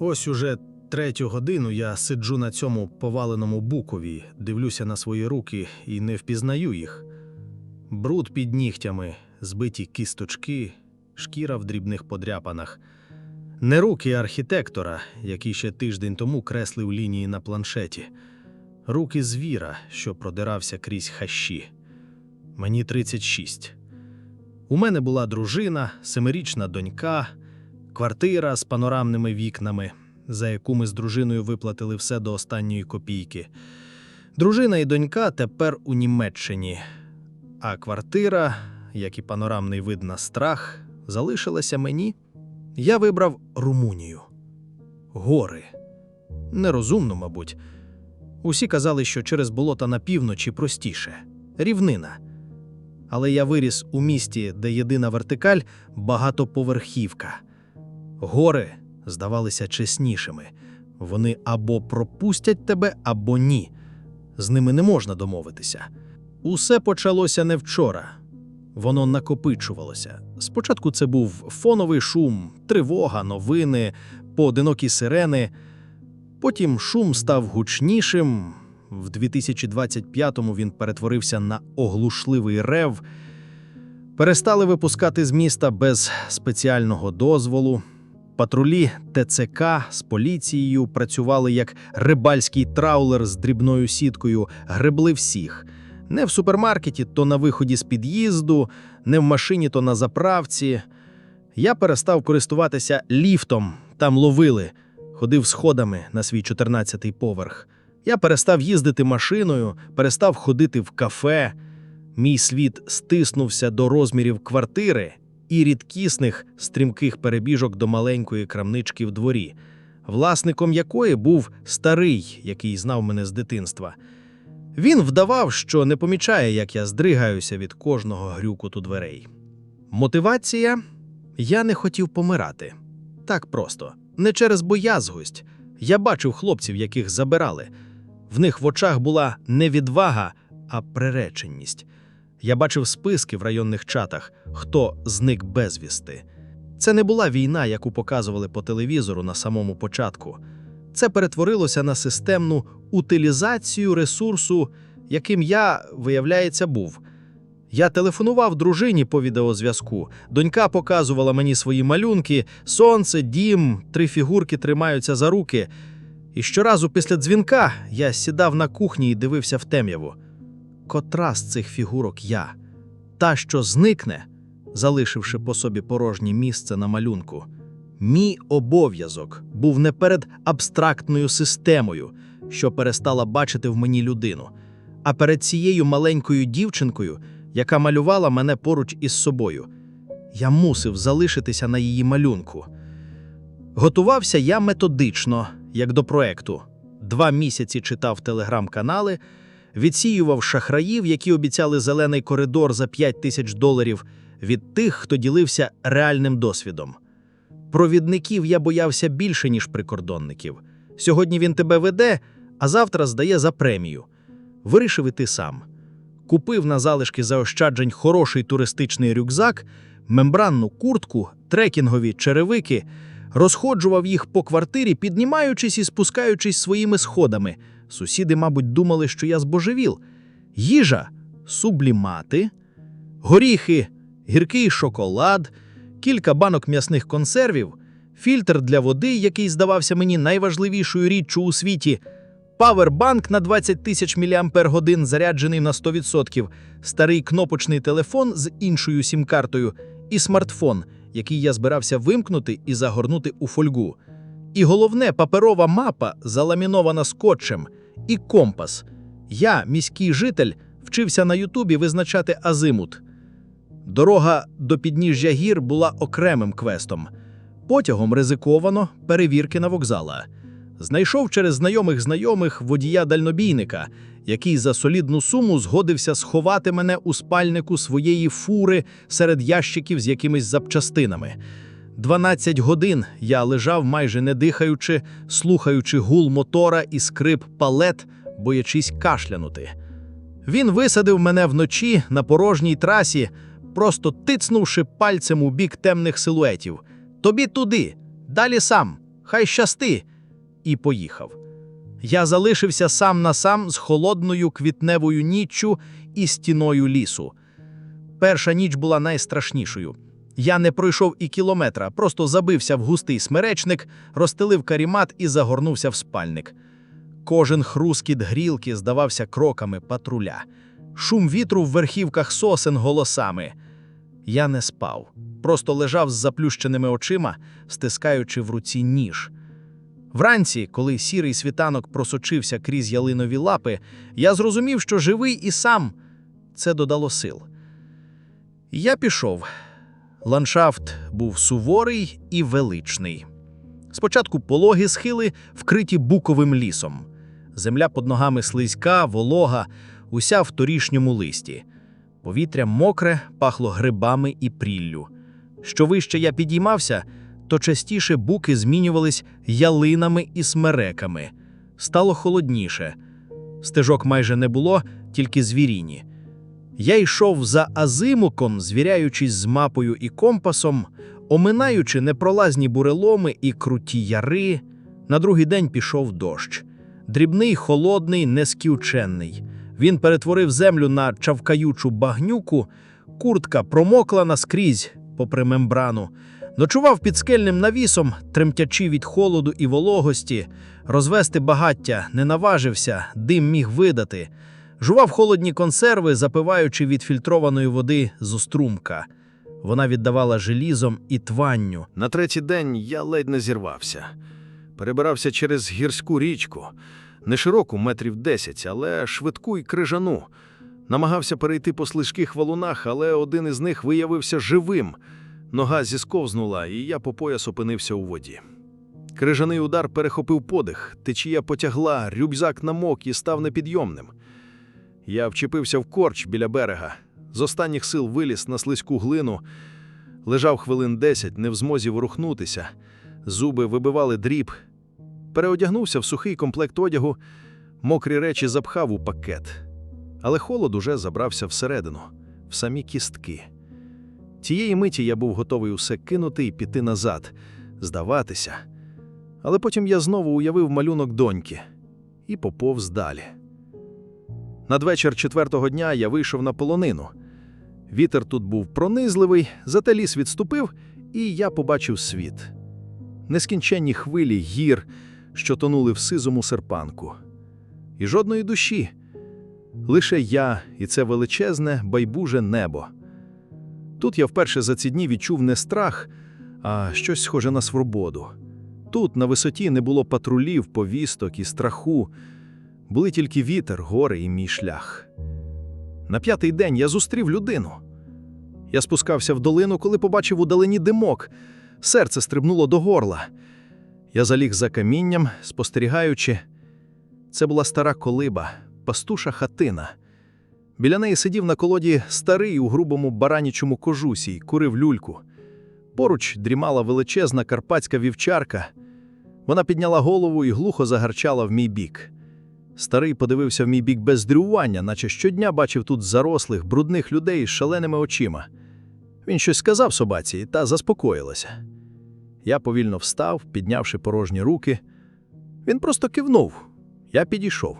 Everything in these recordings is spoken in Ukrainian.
Ось уже третю годину я сиджу на цьому поваленому букові, дивлюся на свої руки і не впізнаю їх. Бруд під нігтями, збиті кісточки, шкіра в дрібних подряпанах. Не руки архітектора, який ще тиждень тому креслив лінії на планшеті. Руки звіра, що продирався крізь хащі. Мені 36. У мене була дружина, семирічна донька, квартира з панорамними вікнами, за яку ми з дружиною виплатили все до останньої копійки. Дружина і донька тепер у Німеччині, а квартира, як і панорамний вид на страх, залишилася мені. Я вибрав Румунію. Гори. Нерозумно, мабуть. Усі казали, що через болота на півночі простіше рівнина. Але я виріс у місті, де єдина вертикаль багатоповерхівка. Гори здавалися чеснішими. Вони або пропустять тебе, або ні. З ними не можна домовитися. Усе почалося не вчора. Воно накопичувалося. Спочатку це був фоновий шум, тривога, новини, поодинокі сирени. Потім шум став гучнішим. В 2025-му він перетворився на оглушливий рев. Перестали випускати з міста без спеціального дозволу. Патрулі ТЦК з поліцією працювали як рибальський траулер з дрібною сіткою, гребли всіх. Не в супермаркеті, то на виході з під'їзду, не в машині, то на заправці. Я перестав користуватися ліфтом, там ловили, ходив сходами на свій 14-й поверх. Я перестав їздити машиною, перестав ходити в кафе. Мій світ стиснувся до розмірів квартири і рідкісних стрімких перебіжок до маленької крамнички в дворі, власником якої був старий, який знав мене з дитинства. Він вдавав, що не помічає, як я здригаюся від кожного грюкуту дверей. Мотивація я не хотів помирати. Так просто, не через боязгость. Я бачив хлопців, яких забирали. В них в очах була не відвага, а приреченість. Я бачив списки в районних чатах, хто зник безвісти. Це не була війна, яку показували по телевізору на самому початку. Це перетворилося на системну утилізацію ресурсу, яким я, виявляється, був. Я телефонував дружині по відеозв'язку. Донька показувала мені свої малюнки, сонце, дім, три фігурки тримаються за руки. І щоразу після дзвінка я сідав на кухні і дивився в темряву. Котра з цих фігурок я? Та, що зникне, залишивши по собі порожнє місце на малюнку. Мій обов'язок був не перед абстрактною системою, що перестала бачити в мені людину, а перед цією маленькою дівчинкою, яка малювала мене поруч із собою. Я мусив залишитися на її малюнку. Готувався я методично, як до проекту. Два місяці читав телеграм-канали, відсіював шахраїв, які обіцяли зелений коридор за 5 тисяч доларів від тих, хто ділився реальним досвідом. Провідників я боявся більше, ніж прикордонників. Сьогодні він тебе веде, а завтра здає за премію. Вирішив іти сам. Купив на залишки заощаджень хороший туристичний рюкзак, мембранну куртку, трекінгові черевики, розходжував їх по квартирі, піднімаючись і спускаючись своїми сходами. Сусіди, мабуть, думали, що я збожевіл. Їжа сублімати, горіхи, гіркий шоколад, кілька банок м'ясних консервів, фільтр для води, який здавався мені найважливішою річчю у світі, павербанк на 20 тисяч мАч заряджений на 100%, старий кнопочний телефон з іншою сім-картою і смартфон, який я збирався вимкнути і загорнути у фольгу. І головне, паперова мапа, заламінована скотчем, і компас. Я, міський житель, вчився на Ютубі визначати азимут. Дорога до підніжжя гір була окремим квестом. Потягом ризиковано перевірки на вокзала. Знайшов через знайомих знайомих водія-дальнобійника, який за солідну суму згодився сховати мене у спальнику своєї фури серед ящиків з якимись запчастинами. 12 годин я лежав майже не дихаючи, слухаючи гул мотора і скрип палет, боячись кашлянути. Він висадив мене вночі на порожній трасі, просто тицнувши пальцем у бік темних силуетів. Тобі туди, далі сам. хай щасти, і поїхав. Я залишився сам на сам з холодною квітневою ніччю і стіною лісу. Перша ніч була найстрашнішою. Я не пройшов і кілометра, просто забився в густий смеречник, розстелив карімат і загорнувся в спальник. Кожен хрускіт грілки здавався кроками патруля, шум вітру в верхівках сосен голосами. Я не спав, просто лежав з заплющеними очима, стискаючи в руці ніж. Вранці, коли сірий світанок просочився крізь ялинові лапи, я зрозумів, що живий і сам це додало сил. Я пішов. Ландшафт був суворий і величний. Спочатку пологі схили, вкриті буковим лісом. Земля під ногами слизька, волога, уся в торішньому листі. Повітря мокре, пахло грибами і пріллю. Що вище я підіймався, то частіше буки змінювались ялинами і смереками. Стало холодніше. Стежок майже не було, тільки звіріні. Я йшов за азимуком, звіряючись з мапою і компасом, оминаючи непролазні буреломи і круті яри. На другий день пішов дощ. Дрібний, холодний, несківченний. Він перетворив землю на чавкаючу багнюку, куртка промокла наскрізь, попри мембрану. Ночував під скельним навісом, тремтячи від холоду і вологості, розвести багаття не наважився, дим міг видати. Жував холодні консерви, запиваючи від фільтрованої води з острумка. Вона віддавала желізом і тванню. На третій день я ледь не зірвався. Перебирався через гірську річку, не широку, метрів десять, але швидку й крижану. Намагався перейти по слизьких валунах, але один із них виявився живим. Нога зісковзнула, і я по пояс опинився у воді. Крижаний удар перехопив подих, течія потягла, рюкзак намок і став непідйомним. Я вчепився в корч біля берега, з останніх сил виліз на слизьку глину, лежав хвилин десять, не в змозі ворухнутися, зуби вибивали дріб. Переодягнувся в сухий комплект одягу, мокрі речі запхав у пакет. Але холод уже забрався всередину, в самі кістки. Тієї миті я був готовий усе кинути і піти назад, здаватися. Але потім я знову уявив малюнок доньки і поповз далі. Надвечір четвертого дня я вийшов на полонину. Вітер тут був пронизливий, зате ліс відступив, і я побачив світ. Нескінченні хвилі гір, що тонули в сизому серпанку. І жодної душі. Лише я і це величезне, байдуже небо. Тут я вперше за ці дні відчув не страх, а щось схоже на свободу. Тут, на висоті, не було патрулів, повісток і страху, були тільки вітер, гори і мій шлях. На п'ятий день я зустрів людину. Я спускався в долину, коли побачив удалині димок. Серце стрибнуло до горла. Я заліг за камінням, спостерігаючи. Це була стара колиба, пастуша хатина. Біля неї сидів на колоді старий у грубому баранічому кожусі й курив люльку. Поруч дрімала величезна карпатська вівчарка. Вона підняла голову і глухо загарчала в мій бік. Старий подивився в мій бік без здрювання, наче щодня бачив тут зарослих, брудних людей з шаленими очима. Він щось сказав собаці та заспокоїлася. Я повільно встав, піднявши порожні руки. Він просто кивнув. Я підійшов.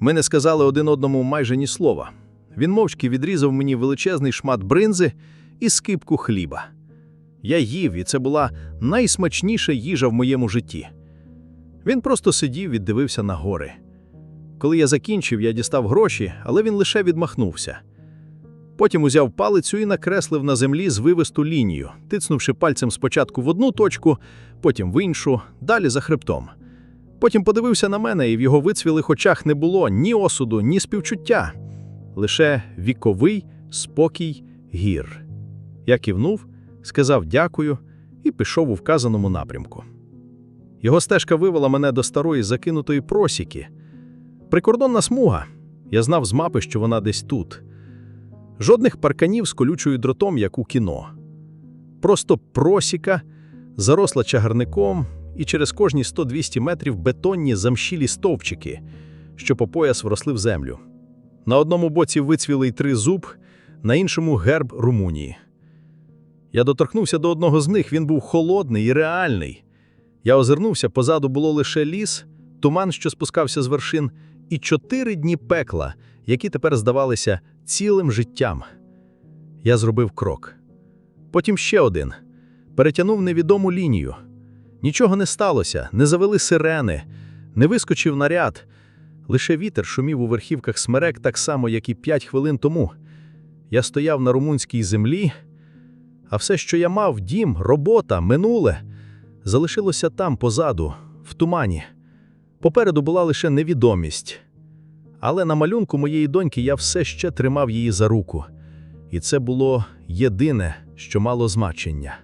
Ми не сказали один одному майже ні слова. Він мовчки відрізав мені величезний шмат бринзи і скипку хліба. Я їв, і це була найсмачніша їжа в моєму житті. Він просто сидів і дивився на гори. Коли я закінчив, я дістав гроші, але він лише відмахнувся. Потім узяв палицю і накреслив на землі звивисту лінію, тицнувши пальцем спочатку в одну точку, потім в іншу, далі за хребтом. Потім подивився на мене, і в його вицвілих очах не було ні осуду, ні співчуття, лише віковий спокій гір. Я кивнув, сказав дякую і пішов у вказаному напрямку. Його стежка вивела мене до старої закинутої просіки. Прикордонна смуга. Я знав з мапи, що вона десь тут. Жодних парканів з колючою дротом, як у кіно. Просто просіка, заросла чагарником, і через кожні 100-200 метрів бетонні замшілі стовпчики, що по пояс вросли в землю. На одному боці вицвілий тризуб, на іншому герб Румунії. Я доторкнувся до одного з них, він був холодний і реальний. Я озирнувся, позаду було лише ліс, туман, що спускався з вершин, і чотири дні пекла, які тепер здавалися цілим життям. Я зробив крок. Потім ще один. Перетягнув невідому лінію. Нічого не сталося, не завели сирени, не вискочив наряд. Лише вітер шумів у верхівках смерек так само, як і п'ять хвилин тому. Я стояв на румунській землі, а все, що я мав, дім, робота, минуле, залишилося там позаду, в тумані. Попереду була лише невідомість. Але на малюнку моєї доньки я все ще тримав її за руку. І це було єдине, що мало значення.